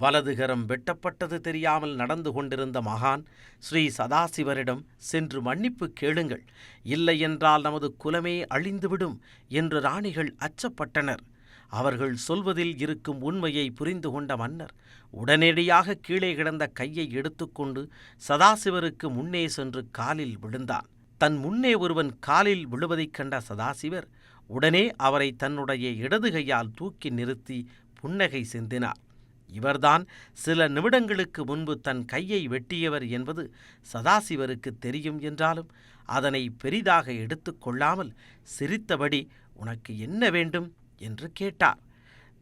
வலதுகரம் வெட்டப்பட்டது தெரியாமல் நடந்து கொண்டிருந்த மகான் ஸ்ரீ சதாசிவரிடம் சென்று மன்னிப்பு கேளுங்கள். இல்லையென்றால் நமது குலமே அழிந்துவிடும் என்று ராணிகள் அச்சப்பட்டனர். அவர்கள் சொல்வதில் இருக்கும் உண்மையை புரிந்து கொண்ட மன்னர் உடனடியாக கீழே கிடந்த கையை எடுத்துக்கொண்டு சதாசிவருக்கு முன்னே சென்று காலில் விழுந்தான். தன் முன்னே ஒருவன் காலில் விழுவதைக் கண்ட சதாசிவர் உடனே அவரை தன்னுடைய இடது கையால் தூக்கி நிறுத்தி புன்னகை சிந்தினார். இவர்தான் சில நிமிடங்களுக்கு முன்பு தன் கையை வெட்டியவர் என்பது சதாசிவருக்கு தெரியும் என்றாலும் அதனை பெரிதாக எடுத்துக்கொள்ளாமல் சிரித்தபடி உனக்கு என்ன வேண்டும்? என்று கேட்டார்.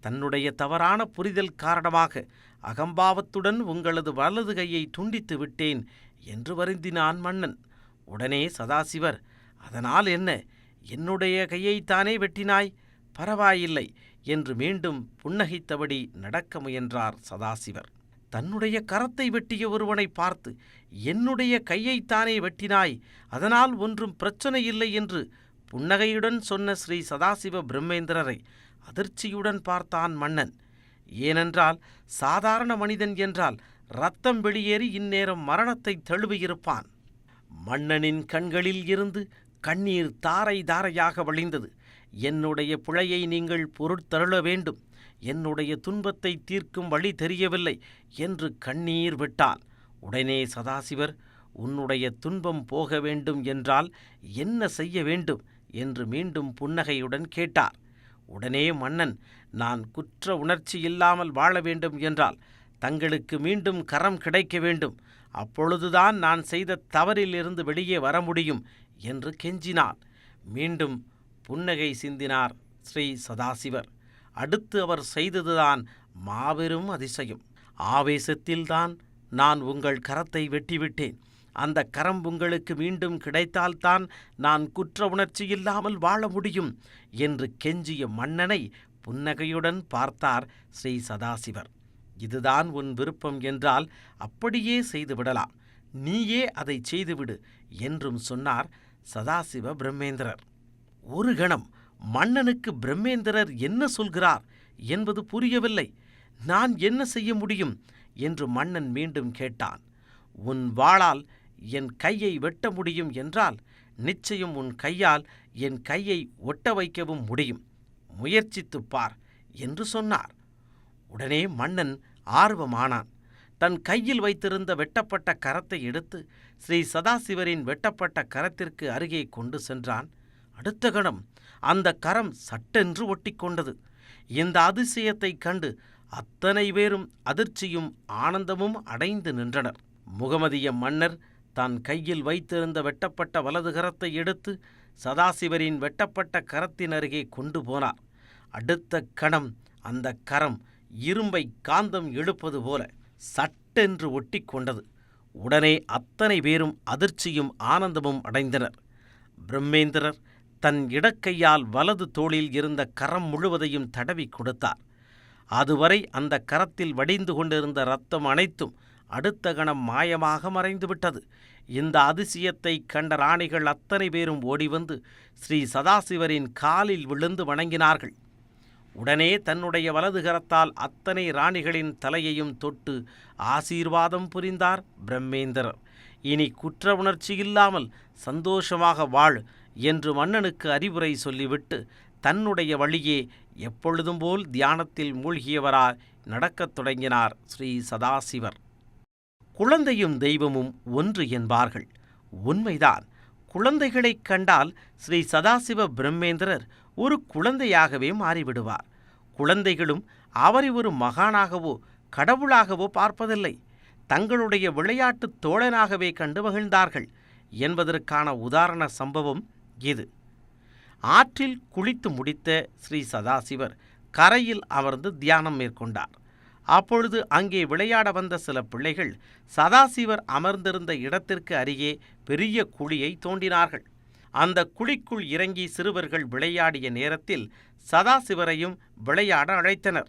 தன்னுடைய தவறான புரிதல் காரணமாக அகம்பாவத்துடன் உங்களது வலது கையை துண்டித்து விட்டேன் என்று வருந்தினான் மன்னன். உடனே சதாசிவர் அதனால் என்ன? என்னுடைய கையைத்தானே வெட்டினாய்? பரவாயில்லை. என்று மீண்டும் புன்னகைத்தபடி நடக்க முயன்றார் சதாசிவர். தன்னுடைய கரத்தை வெட்டிய ஒருவனை பார்த்து என்னுடைய கையைத்தானே வெட்டினாய் அதனால் ஒன்றும் பிரச்சனை இல்லை என்று புன்னகையுடன் சொன்ன ஸ்ரீ சதாசிவ பிரம்மேந்திரரை அதிர்ச்சியுடன் பார்த்தான் மன்னன். ஏனென்றால் சாதாரண மனிதன் என்றால் ரத்தம் வெளியேறி இந்நேரம் மரணத்தை தழுவியிருப்பான். மன்னனின் கண்களில் இருந்து கண்ணீர் தாரை தாரையாக வழிந்தது. என்னுடைய பிழையை நீங்கள் பொருட்தருள வேண்டும். என்னுடைய துன்பத்தை தீர்க்கும் வழி தெரியவில்லை என்று கண்ணீர் விட்டான். உடனே சதாசிவர் உன்னுடைய துன்பம் போக வேண்டும் என்றால் என்ன செய்ய வேண்டும்? என்று மீண்டும் புன்னகையுடன் கேட்டார். உடனே மன்னன் நான் குற்ற உணர்ச்சி இல்லாமல் வாழ வேண்டும் என்றால் தங்களுக்கு மீண்டும் கரம் கிடைக்க வேண்டும். அப்பொழுதுதான் நான் செய்த தவறிலிருந்து வெளியே வர முடியும் என்று கெஞ்சினான். மீண்டும் புன்னகை சிந்தினார் ஸ்ரீ சதாசிவர். அடுத்து அவர் செய்ததுதான் மாபெரும் அதிசயம். ஆவேசத்தில்தான் நான் உங்கள் கரத்தை வெட்டிவிட்டேன். அந்த கரம் உங்களுக்கு மீண்டும் கிடைத்தால்தான் நான் குற்ற உணர்ச்சி இல்லாமல் வாழ முடியும் என்று கெஞ்சிய மன்னனை புன்னகையுடன் பார்த்தார் ஸ்ரீ சதாசிவர். இதுதான் உன் விருப்பம் என்றால் அப்படியே செய்துவிடலாம் நீயே அதை செய்துவிடு என்றும் சொன்னார் சதாசிவ பிரம்மேந்திரர். ஒரு கணம் மன்னனுக்கு பிரம்மேந்திரர் என்ன சொல்கிறார் என்பது புரியவில்லை. நான் என்ன செய்ய முடியும்? என்று மன்னன் மீண்டும் கேட்டான். உன் வாளால் என் கையை வெட்ட முடியும் என்றால் நிச்சயம் உன் கையால் என் கையை ஒட்ட வைக்கவும் முடியும். முயற்சித்துப் பார் என்று சொன்னார். உடனே மன்னன் ஆர்வமானான். தன் கையில் வைத்திருந்த வெட்டப்பட்ட கரத்தை எடுத்து ஸ்ரீ சதாசிவரின் வெட்டப்பட்ட கரத்திற்கு அருகே கொண்டு சென்றான். அடுத்த கணம் அந்த கரம் சட்டென்று ஒட்டிக்கொண்டது. இந்த அதிசயத்தைக் கண்டு அத்தனை பேரும் அதிர்ச்சியும் ஆனந்தமும் அடைந்து நின்றனர். முகமதிய மன்னர் தான் கையில் வைத்திருந்த வெட்டப்பட்ட வலது கரத்தை எடுத்து சதாசிவரின் வெட்டப்பட்ட கரத்தின் அருகே கொண்டு போனார். அடுத்த கணம் அந்த கரம் இரும்பை காந்தம் எழுப்பது போல சட்டென்று ஒட்டிக்கொண்டது. உடனே அத்தனை பேரும் அதிர்ச்சியும் ஆனந்தமும் அடைந்தனர். பிரம்மேந்திரர் தன் இடக்கையால் வலது தோளில் இருந்த கரம் முழுவதையும் தடவி கொடுத்தார். அதுவரை அந்த கரத்தில் வடிந்து கொண்டிருந்த ரத்தம் அனைத்தும் அடுத்த கணம் மாயமாக மறைந்துவிட்டது இந்த அதிசயத்தை கண்ட ராணிகள் அத்தனை பேரும் ஓடிவந்து ஸ்ரீ சதாசிவரின் காலில் விழுந்து வணங்கினார்கள். உடனே தன்னுடைய வலது கரத்தால் அத்தனை ராணிகளின் தலையையும் தொட்டு ஆசீர்வாதம் புரிந்தார் பிரம்மேந்திரர். இனி குற்ற உணர்ச்சி இல்லாமல் சந்தோஷமாக வாழ். என்று மன்னனுக்கு அறிவுரை சொல்லிவிட்டு தன்னுடைய வழியே எப்பொழுதும் போல் தியானத்தில் மூழ்கியவராய் நடக்கத் தொடங்கினார் ஸ்ரீ சதாசிவர். குழந்தையும் தெய்வமும் ஒன்று என்பார்கள். உண்மைதான். குழந்தைகளைக் கண்டால் ஸ்ரீ சதாசிவ பிரம்மேந்திரர் ஒரு குழந்தையாகவே மாறிவிடுவார். குழந்தைகளும் அவரை ஒரு மகானாகவோ கடவுளாகவோ பார்ப்பதில்லை. தங்களுடைய விளையாட்டு தோழனாகவே கண்டு மகிழ்ந்தார்கள். என்பதற்கான உதாரண சம்பவம் இது. ஆற்றில் குளித்து முடித்த ஸ்ரீ சதாசிவர் கரையில் அமர்ந்து தியானம் மேற்கொண்டார். அப்பொழுது அங்கே விளையாட வந்த சில பிள்ளைகள் சதாசிவர் அமர்ந்திருந்த இடத்திற்கு அருகே பெரிய குழியை தோண்டினார்கள். அந்த குழிக்குள் இறங்கி சிறுவர்கள் விளையாடிய நேரத்தில் சதாசிவரையும் விளையாட அழைத்தனர்.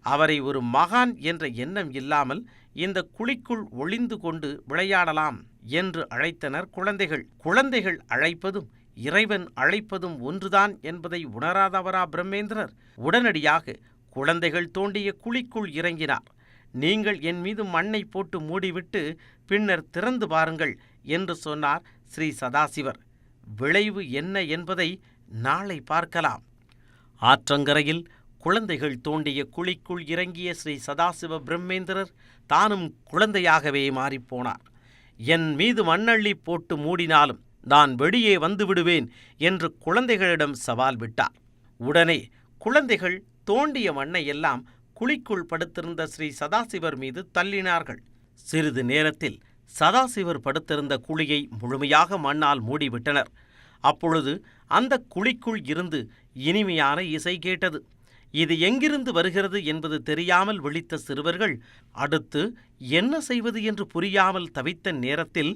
அவரை ஒரு மகான் என்ற எண்ணம் இல்லாமல் இந்த குழிக்குள் ஒளிந்து கொண்டு விளையாடலாம் என்று அழைத்தனர் குழந்தைகள். குழந்தைகள் அழைப்பதும் இறைவன் அழைப்பதும் ஒன்றுதான் என்பதை உணராதவரா பிரம்மேந்திரர்? உடனடியாக குழந்தைகள் தோண்டிய குழிக்குள் இறங்கினார். நீங்கள் என் மீது மண்ணை போட்டு மூடிவிட்டு பின்னர் திறந்து பாருங்கள் என்று சொன்னார் ஸ்ரீ சதாசிவர். விளைவு என்ன என்பதை நாளை பார்க்கலாம். ஆற்றங்கரையில் குழந்தைகள் தோண்டிய குழிக்குள் இறங்கிய ஸ்ரீ சதாசிவ பிரம்மேந்திரர் தானும் குழந்தையாகவே மாறிப்போனார். என் மீது மண்ணள்ளி போட்டு மூடினாலும் நான் வெளியே வந்து விடுவேன் என்று குழந்தைகளிடம் சவால் விட்டார். உடனே குழந்தைகள் தோண்டிய மண்ணை எல்லாம் குழிக்குள் படுத்திருந்த ஸ்ரீ சதாசிவர் மீது தள்ளினார்கள். சிறிது நேரத்தில் சதாசிவர் படுத்திருந்த குழியை முழுமையாக மண்ணால் மூடிவிட்டனர். அப்பொழுது அந்த குழிக்குள் இருந்து இனிமையான இசை கேட்டது. இது எங்கிருந்து வருகிறது என்பது தெரியாமல் விழித்த சிறுவர்கள் அடுத்து என்ன செய்வது என்று புரியாமல் தவித்த நேரத்தில்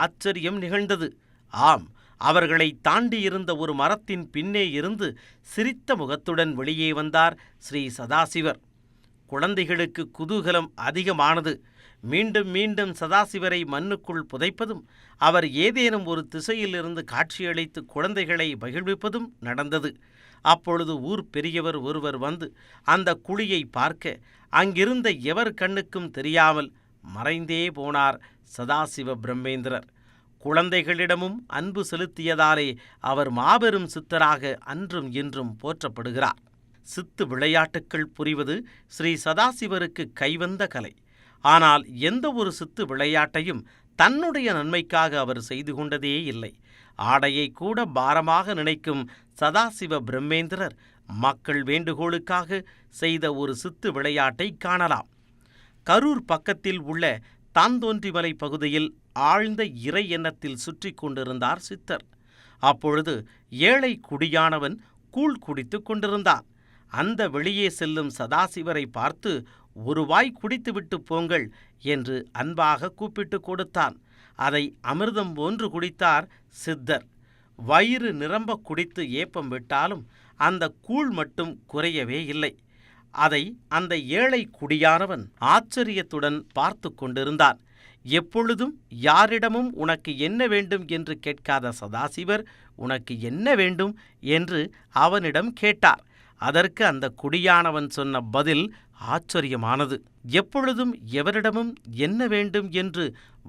ஆச்சரியம் நிகழ்ந்தது. ஆம் அவர்களை தாண்டியிருந்த ஒரு மரத்தின் பின்னே இருந்து சிரித்த முகத்துடன் வெளியே வந்தார் ஸ்ரீ சதாசிவர். குழந்தைகளுக்கு குதூகலம் அதிகமானது. மீண்டும் மீண்டும் சதாசிவரை மண்ணுக்குள் புதைப்பதும் அவர் ஏதேனும் ஒரு திசையிலிருந்து காட்சியளித்து குழந்தைகளை மகிழ்விப்பதும் நடந்தது. அப்பொழுது ஊர் பெரியவர் ஒருவர் வந்து அந்த குழியை பார்க்க அங்கிருந்த எவர் கண்ணுக்கும் தெரியாமல் மறைந்தே போனார் சதாசிவ பிரம்மேந்திரர். குழந்தைகளிடமும் அன்பு செலுத்தியதாலே அவர் மாபெரும் சித்தராக அன்றும் இன்றும் போற்றப்படுகிறார். சித்து விளையாட்டுக்கள் புரிவது ஸ்ரீ சதாசிவருக்கு கைவந்த கலை. ஆனால் எந்த ஒரு சித்து விளையாட்டையும் தன்னுடைய நன்மைக்காக அவர் செய்து கொண்டதே இல்லை. ஆடையை கூட பாரமாக நினைக்கும் சதாசிவ பிரம்மேந்திரர் மக்கள் வேண்டுகோளுக்காக செய்த ஒரு சித்து விளையாட்டை காணலாம். கரூர் பக்கத்தில் உள்ள தாந்தோன்றிமலை பகுதியில் ஆழ்ந்த இறை எண்ணத்தில் சுற்றி கொண்டிருந்தார் சித்தர். அப்பொழுது ஏழை குடியானவன் கூழ் குடித்துக் கொண்டிருந்தான். அந்த வெளியே செல்லும் சதாசிவரை பார்த்து ஒரு வாய் குடித்துவிட்டு போங்கள் என்று அன்பாக கூப்பிட்டு கொடுத்தான். அதை அமிர்தம் போன்று குடித்தார் சித்தர். வயிறு நிரம்ப குடித்து ஏப்பம் விட்டாலும் அந்த கூழ் மட்டும் குறையவே இல்லை. அதை அந்த ஏழை குடியானவன் ஆச்சரியத்துடன் பார்த்து கொண்டிருந்தான். எப்பொழுதும் யாரிடமும் உனக்கு என்ன வேண்டும் என்று கேட்காத சதாசிவர் உனக்கு என்ன வேண்டும் என்று அவனிடம் கேட்டார். அதற்கு அந்த குடியானவன் சொன்ன பதில் ஆச்சரியமானது. எப்பொழுதும் எவரிடமும் என்ன வேண்டும் என்று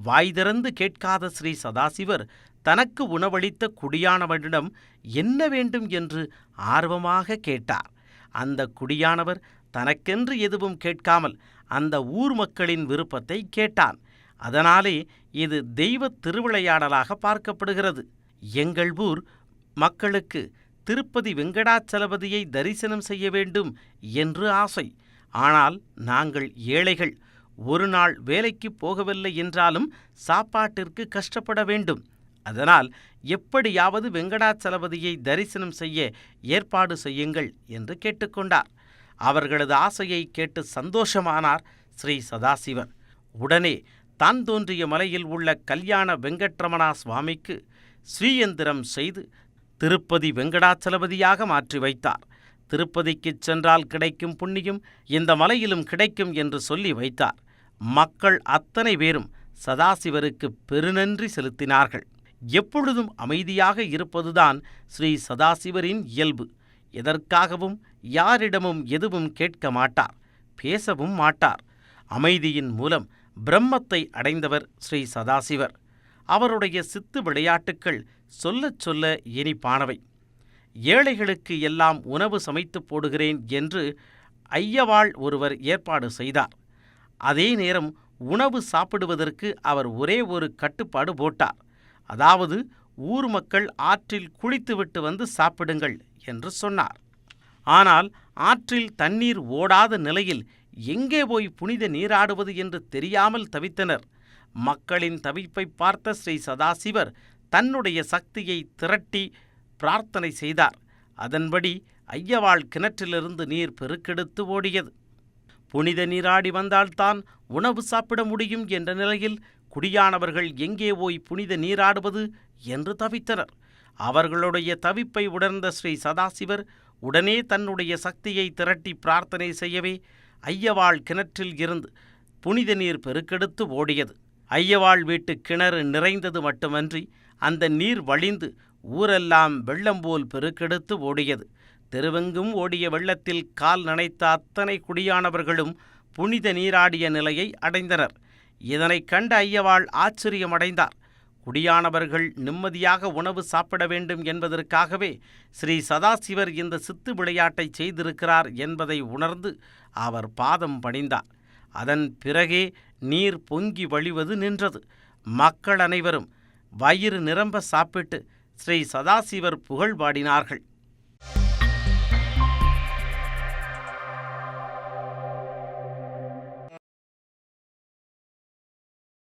வாய் திறந்து கேட்காத ஸ்ரீ சதாசிவர் தனக்கு உணவளித்த குடியானவனிடம் என்ன வேண்டும் என்று ஆர்வமாக கேட்டார். அந்த குடியானவர் தனக்கென்று எதுவும் கேட்காமல் அந்த ஊர் மக்களின் விருப்பத்தை கேட்டான். அதனாலே இது தெய்வ திருவிளையாடலாக பார்க்கப்படுகிறது. எங்கள் ஊர் மக்களுக்கு திருப்பதி வெங்கடாச்சலபதியை தரிசனம் செய்ய வேண்டும் என்று ஆசை. ஆனால் நாங்கள் ஏழைகள். ஒரு நாள் வேலைக்கு போகவில்லை என்றாலும் சாப்பாட்டிற்கு கஷ்டப்பட வேண்டும். அதனால் எப்படியாவது வெங்கடாச்சலபதியை தரிசனம் செய்ய ஏற்பாடு செய்யுங்கள் என்று கேட்டுக்கொண்டார். அவர்களது ஆசையை கேட்டு சந்தோஷமானார் ஸ்ரீ சதாசிவன். உடனே தான் தோன்றிய மலையில் உள்ள கல்யாண வெங்கட்ரமணா சுவாமிக்கு ஸ்ரீயந்திரம் செய்து திருப்பதி வெங்கடாச்சலபதியாக மாற்றி வைத்தார். திருப்பதிக்குச் சென்றால் கிடைக்கும் புண்ணியம் இந்த மலையிலும் கிடைக்கும் என்று சொல்லி வைத்தார். மக்கள் அத்தனை பேரும் சதாசிவருக்கு பெருநன்றி செலுத்தினார்கள். எப்பொழுதும் அமைதியாக இருப்பதுதான் ஸ்ரீ சதாசிவரின் இயல்பு. எதற்காகவும் யாரிடமும் எதுவும் கேட்க மாட்டார் பேசவும் மாட்டார். அமைதியின் மூலம் பிரம்மத்தை அடைந்தவர் ஸ்ரீ சதாசிவர். அவருடைய சித்து விளையாட்டுக்கள் சொல்லச் சொல்ல இனிப்பானவை. ஏழைகளுக்கு எல்லாம் உணவு சமைத்து போடுகிறேன் என்று ஐயவாள் ஒருவர் ஏற்பாடு செய்தார். அதே நேரம் உணவு சாப்பிடுவதற்கு அவர் ஒரே ஒரு கட்டுப்பாடு போட்டார். அதாவது ஊர் மக்கள் ஆற்றில் குளித்துவிட்டு வந்து சாப்பிடுங்கள் என்று சொன்னார். ஆனால் ஆற்றில் தண்ணீர் ஓடாத நிலையில் எங்கே போய் புனித நீராடுவது என்று தெரியாமல் தவித்தனர். மக்களின் தவிப்பை பார்த்த ஸ்ரீ சதாசிவர் தன்னுடைய சக்தியை திரட்டி பிரார்த்தனை செய்தார். அதன்படி ஐயவாள் கிணற்றிலிருந்து நீர் பெருக்கெடுத்து ஓடியது. புனித நீராடி வந்தால்தான் உணவு சாப்பிட முடியும் என்ற நிலையில் குடியானவர்கள் எங்கே போய் புனித நீராடுவது என்று தவித்தனர். அவர்களுடைய தவிப்பை உணர்ந்த ஸ்ரீ சதாசிவர் உடனே தன்னுடைய சக்தியை திரட்டி பிரார்த்தனை செய்யவே ஐயவாள் கிணற்றில் இருந்து புனித நீர் பெருக்கெடுத்து ஓடியது. ஐயவாள் வீட்டு கிணறு நிறைந்தது மட்டுமன்றி அந்த நீர் வழிந்து ஊரெல்லாம் வெள்ளம் போல் பெருக்கெடுத்து ஓடியது. தெருவெங்கும் ஓடிய வெள்ளத்தில் கால் நனைத்த அத்தனை குடியானவர்களும் புனித நீராடிய நிலையை அடைந்தனர். இதனைக் கண்ட ஐயவாள் ஆச்சரியமடைந்தார். குடியானவர்கள் நிம்மதியாக உணவு சாப்பிட வேண்டும் என்பதற்காகவே ஸ்ரீ சதாசிவர் இந்த சித்து விளையாட்டை செய்திருக்கிறார் என்பதை உணர்ந்து அவர் பாதம் பணிந்தார். அதன் பிறகே நீர் பொங்கி வழிவது நின்றது. மக்கள் அனைவரும் வயிறு நிரம்ப சாப்பிட்டு ஸ்ரீ சதாசிவர் புகழ் பாடினார்கள்.